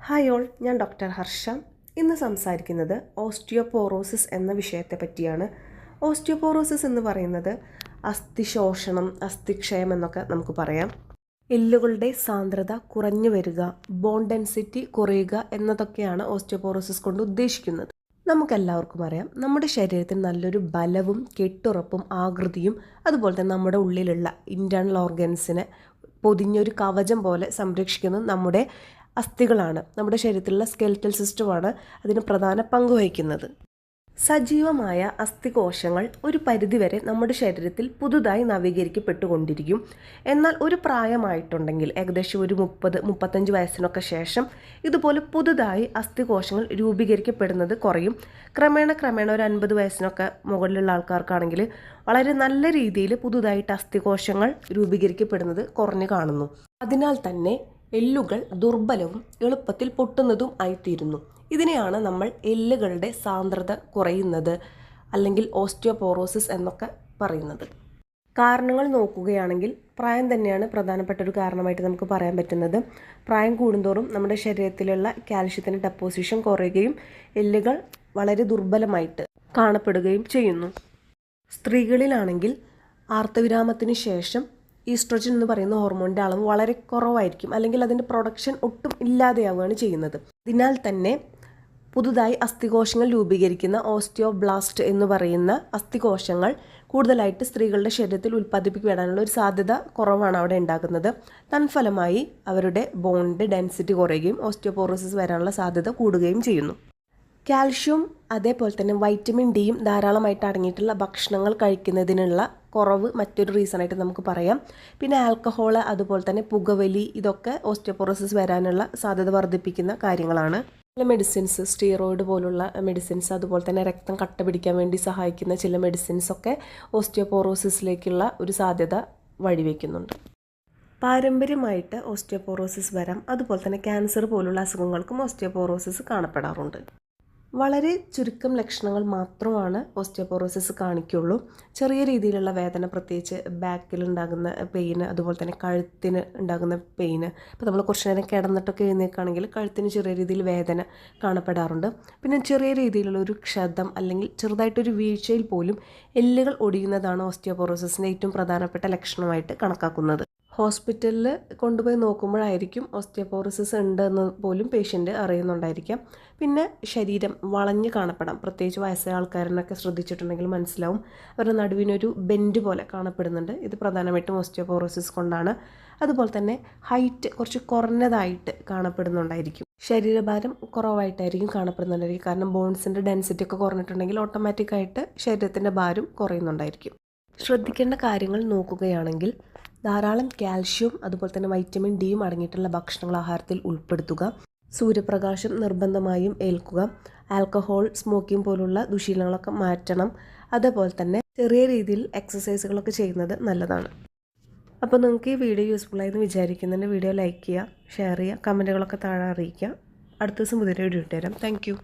Hi all ഞാൻ doctor Harsha. ഇന്ന് സംസാരിക്കുന്നത് ഓസ്റ്റിയോപോറോസിസ് എന്ന വിഷയത്തെ പറ്റിയാണ്. ഓസ്റ്റിയോപോറോസിസ് എന്ന് പറയുന്നത് അസ്ഥിശോഷണം അസ്ഥിക്ഷയം എന്നൊക്കെ നമുക്ക് പറയാം. എല്ലുകളുടെ സാന്ദ്രത കുറഞ്ഞു വരിക ബോൺ ഡെൻസിറ്റി കുറയുക എന്നതൊക്കെയാണ് ഓസ്റ്റിയോപോറോസിസ് കൊണ്ട് ഉദ്ദേശിക്കുന്നത്. നമുക്കെല്ലാവർക്കും അറിയാം നമ്മുടെ ശരീരത്തിന് നല്ലൊരു ബലവും കെട്ടുറപ്പും ആകൃതിയും അതുപോലെ തന്നെ നമ്മുടെ ഉള്ളിലുള്ള ഇന്റേർണൽ ഓർഗൻസിനെ പൊതിഞ്ഞൊരു കവചം പോലെ സംരക്ഷിക്കുന്നത് നമ്മുടെ അസ്ഥികളാണ്. നമ്മുടെ ശരീരത്തിലുള്ള സ്കെൽറ്റൽ സിസ്റ്റമാണ് അതിന് പ്രധാന പങ്ക് വഹിക്കുന്നത്. സജീവമായ അസ്ഥികോശങ്ങൾ ഒരു പരിധിവരെ നമ്മുടെ ശരീരത്തിൽ പുതുതായി നവീകരിക്കപ്പെട്ടുകൊണ്ടിരിക്കും. എന്നാൽ ഒരു പ്രായമായിട്ടുണ്ടെങ്കിൽ ഏകദേശം ഒരു മുപ്പത് മുപ്പത്തഞ്ച് വയസ്സിനൊക്കെ ശേഷം ഇതുപോലെ പുതുതായി അസ്ഥികോശങ്ങൾ രൂപീകരിക്കപ്പെടുന്നത് കുറയും. ക്രമേണ ക്രമേണ ഒരു അൻപത് വയസ്സിനൊക്കെ മുകളിലുള്ള ആൾക്കാർക്കാണെങ്കിൽ വളരെ നല്ല രീതിയിൽ പുതുതായിട്ട് അസ്ഥികോശങ്ങൾ രൂപീകരിക്കപ്പെടുന്നത് കുറഞ്ഞു കാണുന്നു. അതിനാൽ തന്നെ എല്ലുകൾ ദുർബലവും എളുപ്പത്തിൽ പൊട്ടുന്നതും ആയിത്തീരുന്നു. ഇതിനെയാണ് നമ്മൾ എല്ലുകളുടെ സാന്ദ്രത കുറയുന്നത് അല്ലെങ്കിൽ ഓസ്റ്റിയോപോറോസിസ് എന്നൊക്കെ പറയുന്നത്. കാരണങ്ങൾ നോക്കുകയാണെങ്കിൽ പ്രായം തന്നെയാണ് പ്രധാനപ്പെട്ട ഒരു കാരണമായിട്ട് നമുക്ക് പറയാൻ പറ്റുന്നത്. പ്രായം കൂടുന്തോറും നമ്മുടെ ശരീരത്തിലുള്ള കാൽഷ്യത്തിന്റെ ഡെപ്പോസിഷൻ കുറയുകയും എല്ലുകൾ വളരെ ദുർബലമായിട്ട് കാണപ്പെടുകയും ചെയ്യുന്നു. സ്ത്രീകളിലാണെങ്കിൽ ആർത്തവിരാമത്തിന് ശേഷം ഈസ്ട്രോജൻ എന്ന് പറയുന്ന ഹോർമോണിന്റെ അളവ് വളരെ കുറവായിരിക്കും. അല്ലെങ്കിൽ അതിന്റെ പ്രൊഡക്ഷൻ ഒട്ടും ഇല്ലാതെയാവുകയാണ് ചെയ്യുന്നത്. അതിനാൽ തന്നെ പുതുതായി അസ്ഥികോശങ്ങൾ രൂപീകരിക്കുന്ന ഓസ്റ്റിയോബ്ലാസ്റ്റ് എന്ന് പറയുന്ന അസ്ഥികോശങ്ങൾ കൂടുതലായിട്ട് സ്ത്രീകളുടെ ശരീരത്തിൽ ഉൽപ്പാദിപ്പിക്കപ്പെടാനുള്ള ഒരു സാധ്യത കുറവാണ് അവിടെ ഉണ്ടാകുന്നത് തൻഫലമായി അവരുടെ ബോണിന്റെ ഡെൻസിറ്റി കുറയുകയും ഓസ്റ്റിയോപോറോസിസ് വരാനുള്ള സാധ്യത കൂടുകയും ചെയ്യുന്നു. കാൽഷ്യം അതേപോലെ തന്നെ വൈറ്റമിൻ ഡിയും ധാരാളമായിട്ട് അടങ്ങിയിട്ടുള്ള ഭക്ഷണങ്ങൾ കഴിക്കുന്നതിനുള്ള കുറവ് മറ്റൊരു റീസണായിട്ട് നമുക്ക് പറയാം. പിന്നെ ആൽക്കഹോൾ അതുപോലെ തന്നെ പുകവലി ഇതൊക്കെ ഓസ്റ്റിയോപൊറോസിസ് വരാനുള്ള സാധ്യത വർദ്ധിപ്പിക്കുന്ന കാര്യങ്ങളാണ്. ചില മെഡിസിൻസ് സ്റ്റീറോയിഡ് പോലുള്ള മെഡിസിൻസ് അതുപോലെ തന്നെ രക്തം കട്ട പിടിക്കാൻ വേണ്ടി സഹായിക്കുന്ന ചില മെഡിസിൻസ് ഒക്കെ ഓസ്റ്റിയോപോറോസിസിലേക്കുള്ള ഒരു സാധ്യത വഴിവെക്കുന്നുണ്ട്. പാരമ്പര്യമായിട്ട് ഓസ്റ്റിയോപോറോസിസ് വരാം. അതുപോലെ തന്നെ ക്യാൻസർ പോലുള്ള അസുഖങ്ങൾക്കും ഓസ്റ്റിയോപോറോസിസ് കാണപ്പെടാറുണ്ട്. വളരെ ചുരുക്കം ലക്ഷണങ്ങൾ മാത്രമാണ് ഓസ്റ്റിയോപോറോസിസ് കാണിക്കുള്ളൂ. ചെറിയ രീതിയിലുള്ള വേദന പ്രത്യേകിച്ച് ബാക്കിൽ ഉണ്ടാകുന്ന പെയിന് അതുപോലെ തന്നെ കഴുത്തിന് ഉണ്ടാകുന്ന പെയിന് ഇപ്പോൾ നമ്മൾ കുറച്ച് നേരം കിടന്നിട്ടൊക്കെ എഴുന്നേക്കാണെങ്കിൽ കഴുത്തിന് ചെറിയ രീതിയിൽ വേദന കാണപ്പെടാറുണ്ട്. പിന്നെ ചെറിയ രീതിയിലുള്ള ഒരു ക്ഷതം അല്ലെങ്കിൽ ചെറുതായിട്ടൊരു വീഴ്ചയിൽ പോലും എല്ലുകൾ ഒടിയുന്നതാണ് ഓസ്റ്റിയോപോറോസിസിന്റെ ഏറ്റവും പ്രധാനപ്പെട്ട ലക്ഷണമായിട്ട് കണക്കാക്കുന്നത്. ഹോസ്പിറ്റലിൽ കൊണ്ടുപോയി നോക്കുമ്പോഴായിരിക്കും ഓസ്റ്റിയോപോറിസിസ് ഉണ്ട് എന്ന് പോലും പേഷ്യന്റ് അറിയുന്നുണ്ടായിരിക്കാം. പിന്നെ ശരീരം വളഞ്ഞ് കാണപ്പെടാം. പ്രത്യേകിച്ച് വയസ്സായ ആൾക്കാരനൊക്കെ ശ്രദ്ധിച്ചിട്ടുണ്ടെങ്കിൽ മനസ്സിലാവും. അവരുടെ നടുവിനൊരു ബെൻഡ് പോലെ കാണപ്പെടുന്നുണ്ട്. ഇത് പ്രധാനമായിട്ടും ഓസ്റ്റിയോപോറോസിസ് കൊണ്ടാണ്. അതുപോലെ തന്നെ ഹൈറ്റ് കുറച്ച് കുറഞ്ഞതായിട്ട് കാണപ്പെടുന്നുണ്ടായിരിക്കും. ശരീരഭാരം കുറവായിട്ടായിരിക്കും കാണപ്പെടുന്നുണ്ടായിരിക്കും. കാരണം ബോൺസിന്റെ ഡെൻസിറ്റി ഒക്കെ കുറഞ്ഞിട്ടുണ്ടെങ്കിൽ ഓട്ടോമാറ്റിക്കായിട്ട് ശരീരത്തിന്റെ ഭാരം കുറയുന്നുണ്ടായിരിക്കും. ശ്രദ്ധിക്കേണ്ട കാര്യങ്ങൾ നോക്കുകയാണെങ്കിൽ ധാരാളം കാൽഷ്യം അതുപോലെ തന്നെ വൈറ്റമിൻ ഡിയും അടങ്ങിയിട്ടുള്ള ഭക്ഷണങ്ങൾ ആഹാരത്തിൽ ഉൾപ്പെടുത്തുക. സൂര്യപ്രകാശം നിർബന്ധമായും ഏൽക്കുക. ആൽക്കഹോൾ സ്മോക്കിംഗ് പോലുള്ള ദുശീലങ്ങളൊക്കെ മാറ്റണം. അതേപോലെ തന്നെ ചെറിയ രീതിയിൽ എക്സസൈസുകളൊക്കെ ചെയ്യുന്നത് നല്ലതാണ്. അപ്പോൾ നിങ്ങൾക്ക് ഈ വീഡിയോ യൂസ്ഫുൾ ആയെന്ന് വിചാരിക്കുന്നുണ്ട്. വീഡിയോ ലൈക്ക് ചെയ്യുക ഷെയർ ചെയ്യുക കമന്റുകളൊക്കെ താഴെ അറിയിക്കുക. അടുത്ത ദിവസം പുതിയൊരു വീഡിയോ ഇട്ടുതരാം താങ്ക്